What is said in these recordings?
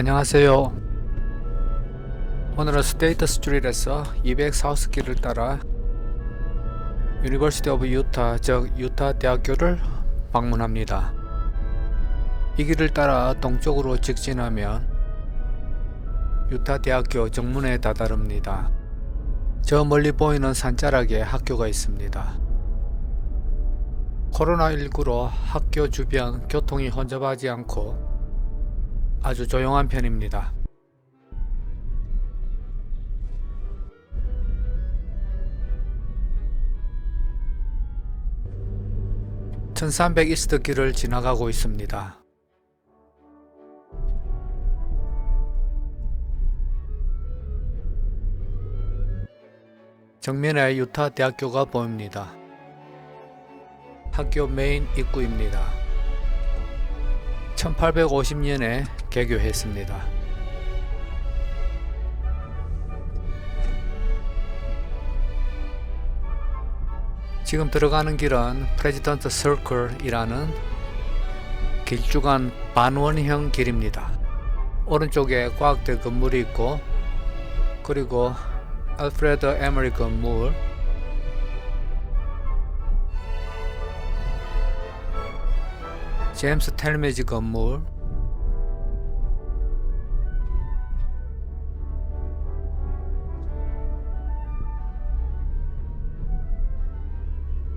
안녕하세요. 오늘은 스테이트 스트리트에서 200 사우스길을 따라 유니버시티 오브 유타, 즉 유타 대학교를 방문합니다. 이 길을 따라 동쪽으로 직진하면 유타 대학교 정문에 다다릅니다. 저 멀리 보이는 산자락에 학교가 있습니다. 코로나19로 학교 주변 교통이 혼잡하지 않고 아주 조용한 편입니다. (1300) 이스트 길을 지나가고 있습니다. 정면에 유타 대학교가 보입니다. 학교 메인 입구입니다. 1850년에 개교했습니다. 지금 들어가는 길은 프레지던트 서클이라는 길쭉한 반원형 길입니다. 오른쪽에 과학대 건물이 있고 그리고 알프레드 에머리 건물 제임스 텔메지 건물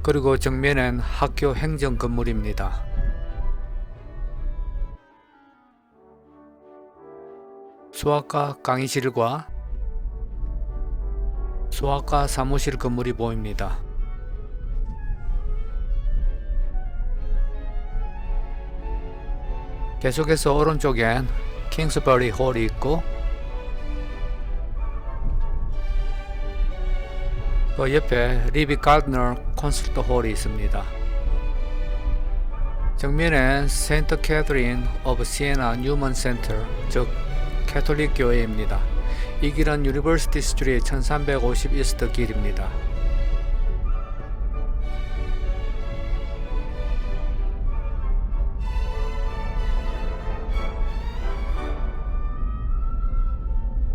그리고 정면엔 학교 행정 건물입니다. 수학과 강의실과 수학과 사무실 건물이 보입니다. 계속해서 오른쪽엔 킹스버리 홀이 있고 그 옆에 리비 가드너 콘서트 홀이 있습니다. 정면엔 센터 캐서린 오브 시에나 뉴먼 센터 즉 캐톨릭 교회입니다. 이 길은 유니버시티 스트리트 1350 이스트 길입니다.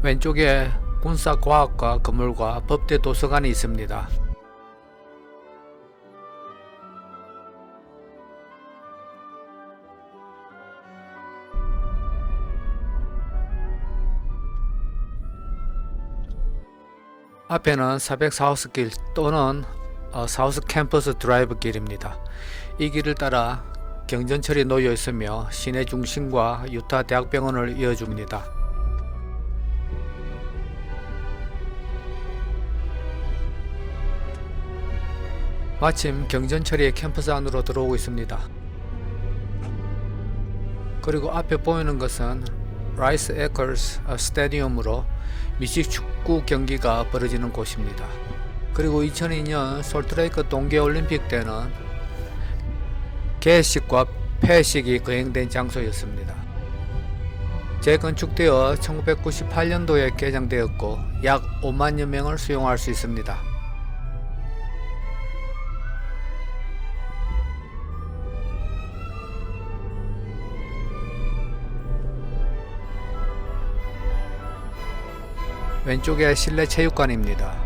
왼쪽에 군사과학과 건물과 법대 도서관이 있습니다. 앞에는 400 사우스 길 또는 어, 사우스 캠퍼스 드라이브 길입니다. 이 길을 따라 경전철이 놓여 있으며 시내 중심과 유타 대학병원을 이어줍니다. 마침 경전철이 캠퍼스 안으로 들어오고 있습니다. 그리고 앞에 보이는 것은 라이스 에커스 스타디움으로 미식 축구 경기가 벌어지는 곳입니다. 그리고 2002년 솔트레이크 동계올림픽 때는 개식과 폐식이 거행된 장소였습니다. 재건축되어 1998년도에 개장되었고 약 5만여 명을 수용할 수 있습니다. 왼쪽에 실내 체육관입니다.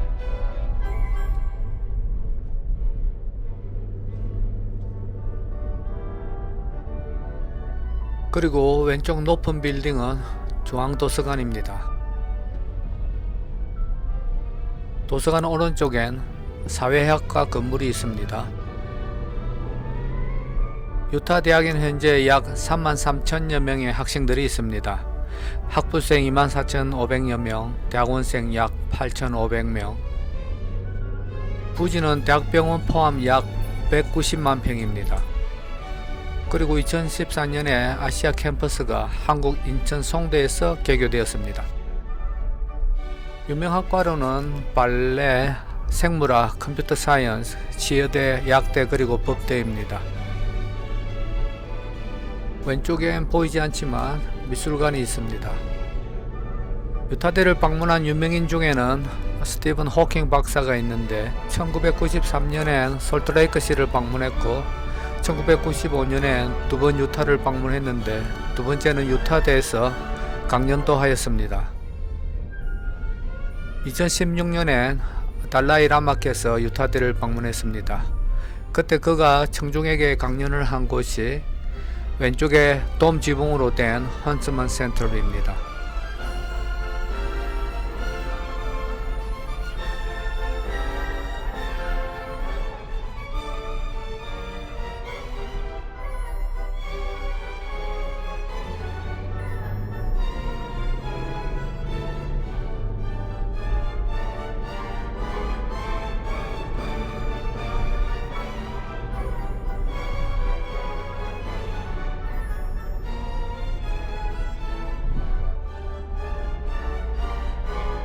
그리고 왼쪽 높은 빌딩은 중앙도서관입니다. 도서관 오른쪽엔 사회학과 건물이 있습니다. 유타 대학엔 현재 약 3만 3천여 명의 학생들이 있습니다. 학부생 24,500여 명, 대학원생 약 8,500명. 부지는 대학병원 포함 약 190만 평입니다. 그리고 2014년에 아시아 캠퍼스가 한국 인천 송대에서 개교되었습니다. 유명 학과로는 발레, 생물학, 컴퓨터 사이언스, 지여대, 약대 그리고 법대입니다. 왼쪽엔 보이지 않지만 미술관이 있습니다. 유타대를 방문한 유명인 중에는 스티븐 호킹 박사가 있는데 1993년엔 솔트레이크시를 방문했고 1995년엔 두 번 유타를 방문했는데 두 번째는 유타대에서 강연도 하였습니다. 2016년엔 달라이 라마께서 유타대를 방문했습니다. 그때 그가 청중에게 강연을 한 곳이 왼쪽에 돔 지붕으로 된 헌스먼 센터입니다.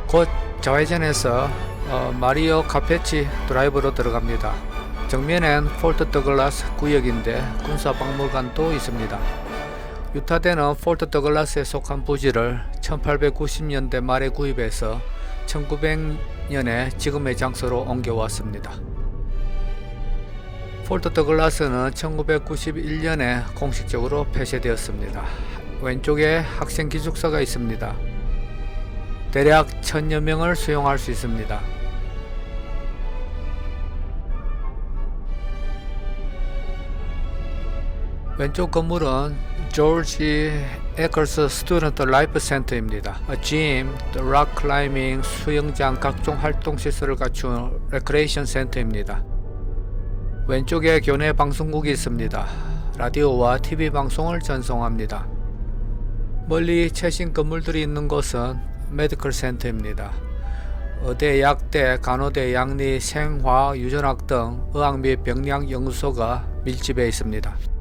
곧 좌회전해서 어, 마리오 카페치 드라이브로 들어갑니다. 정면엔 폴트 더글라스 구역인데 군사박물관도 있습니다. 유타대는 폴트 더글라스에 속한 부지를 1890년대 말에 구입해서 1900년에 지금의 장소로 옮겨왔습니다. 폴트 더글라스는 1991년에 공식적으로 폐쇄되었습니다. 왼쪽에 학생 기숙사가 있습니다. 대략 천여 명을 수용할 수 있습니다. 왼쪽 건물은 조지 에컬스 스튜던트 라이프 센터입니다. 짐, 락 클라이밍, 수영장, 각종 활동 시설을 갖춘 레크레이션 센터입니다. 왼쪽에 교내 방송국이 있습니다. 라디오와 TV 방송을 전송합니다. 멀리 최신 건물들이 있는 곳은 메디컬 센터입니다. 의대, 약대, 간호대, 양리, 생화, 유전학 등 의학 및 병량 연구소가 밀집해 있습니다.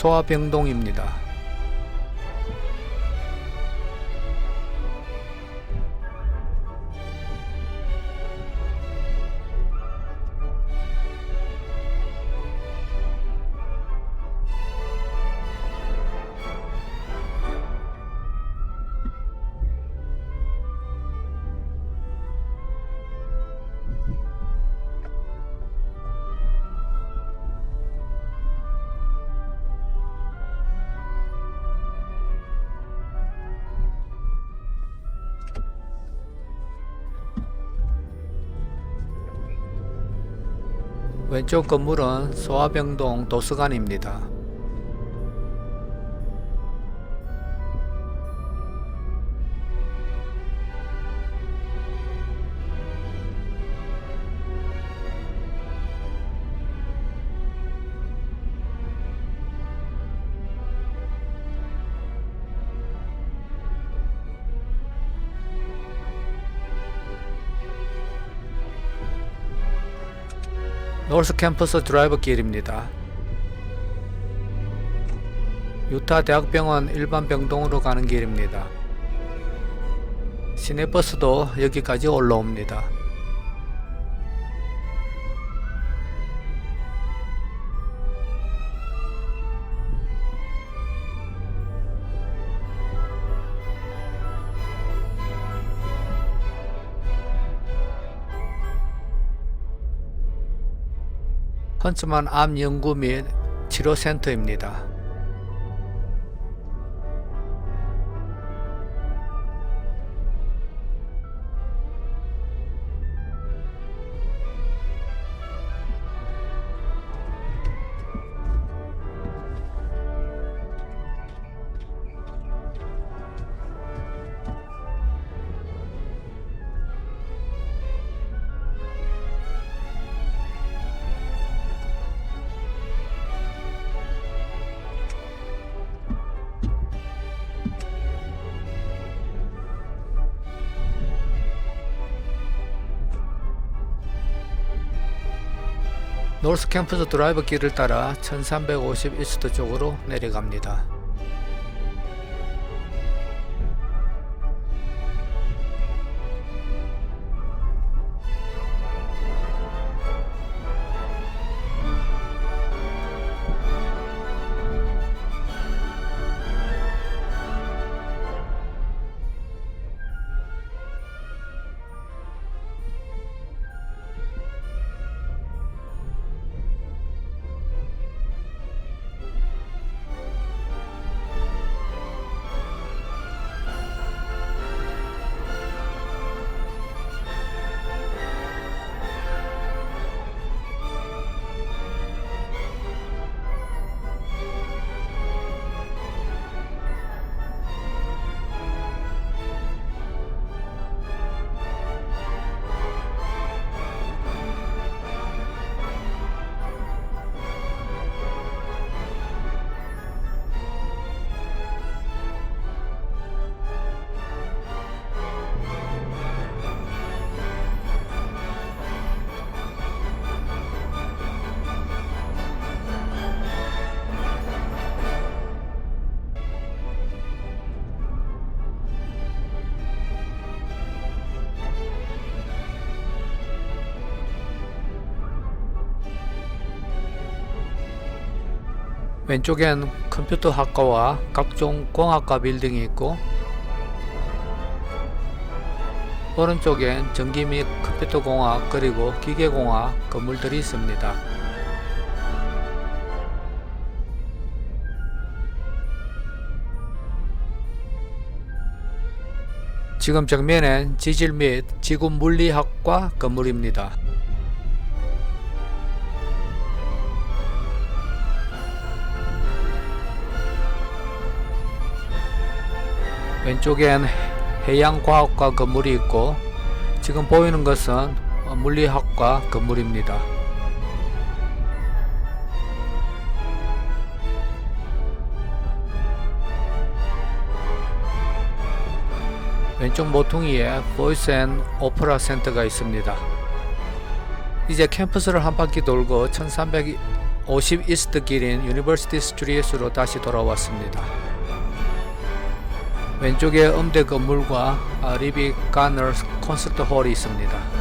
소아병동입니다. 왼쪽 건물은 소아병동 도서관입니다. 노스 캠퍼스 드라이브 길입니다. 유타 대학병원 일반 병동으로 가는 길입니다. 시내버스도 여기까지 올라옵니다. 헌츠만 암 연구 및 치료 센터입니다. 노스 캠퍼스 드라이브 길을 따라 1350 이스트 쪽으로 내려갑니다. 왼쪽엔 컴퓨터 학과와 각종 공학과 빌딩이 있고 오른쪽엔 전기 및 컴퓨터 공학 그리고 기계 공학 건물들이 있습니다. 지금 정면엔 지질 및 지구 물리학과 건물입니다. 왼쪽엔 해양과학과 건물이 있고 지금 보이는 것은 어, 물리학과 건물입니다. 왼쪽 모퉁이에 보이스 앤 오페라 센터가 있습니다. 이제 캠퍼스를 한 바퀴 돌고 1350 이스트 길인 유니버시티 스트리트로 다시 돌아왔습니다. 왼쪽에 음대 건물과 아, 리비 가너 콘서트 홀이 있습니다.